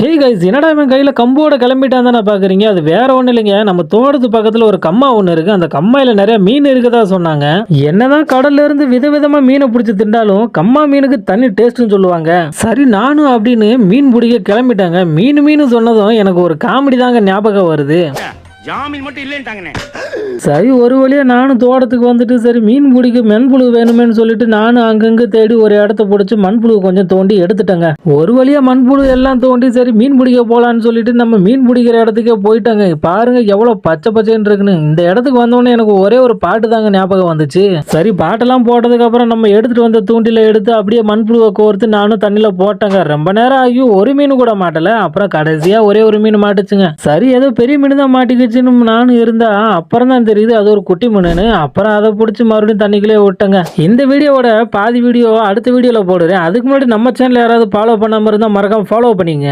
Hey guys என்னடா இவன் கையில் கம்போட கிளம்பிட்டான் தானே பார்க்குறீங்க அது வேற ஒன்றும் இல்லைங்க. நம்ம தோட்டத்து பக்கத்தில் ஒரு கம்மா ஒன்று இருக்குது அந்த கம்மாயில் நிறைய மீன் இருக்குதா சொன்னாங்க. என்னதான் கடல்ல இருந்து விதவிதமாக மீனை பிடிச்சி திண்டாலும் கம்மா மீனுக்கு தண்ணி டேஸ்ட்னு சொல்லுவாங்க. சரி நானும் அப்படின்னு மீன் பிடிக்க கிளம்பிட்டாங்க. மீன் மீன் சொன்னதும் எனக்கு ஒரு காமெடி தாங்க ஞாபகம் வருது. ஜாமீன் மட்டும் இல்லைன்ட்டாங்கண்ணே. சரி ஒரு வழியா நானும் தோட்டத்துக்கு வந்துட்டு சரி மீன் பிடிக்க மண்புழு வேணுமேன்னு சொல்லிட்டு நானும் அங்கங்க தேடி ஒரு இடத்த பிடிச்சி மண்புழு கொஞ்சம் தோண்டி எடுத்துட்டேங்க. ஒரு வழியா மண்புழு எல்லாம் தோண்டி சரி மீன் பிடிக்க போலான்னு சொல்லிட்டு நம்ம மீன் பிடிக்கிற இடத்துக்கே போயிட்டாங்க. பாருங்க எவ்வளவு பச்சை பச்சைன்னு இருக்குன்னு. இந்த இடத்துக்கு வந்தோடனே எனக்கு ஒரே ஒரு பாட்டு தாங்க ஞாபகம் வந்துச்சு. சரி பாட்டெல்லாம் போட்டதுக்கு அப்புறம் நம்ம எடுத்துட்டு வந்த தூண்டில எடுத்து அப்படியே மண்புழுவை கோர்த்து நானும் தண்ணியில் போட்டேங்க. ரொம்ப நேரம் ஆகி ஒரு மீன் கூட மாட்டல. அப்புறம் கடைசியா ஒரே ஒரு மீன் மாட்டுச்சுங்க. சரி ஏதோ பெரிய மீன் தான் மாட்டிக்கிச்சுன்னு நானும் இருந்தா அப்புறம் தான் தெரியுது அது ஒரு குட்டி மீனுன்னு அப்புறம் அதை பிடிச்சி மறுபடியும் தண்ணிக்குள்ளே விட்டேங்க. இந்த வீடியோவோட பாதி வீடியோ அடுத்த வீடியோவில் போடுறேன். அதுக்கு முன்னாடி நம்ம சேனல் யாராவது ஃபாலோ பண்ணாமல் இருந்தால் மறக்காம ஃபாலோ பண்ணிங்க.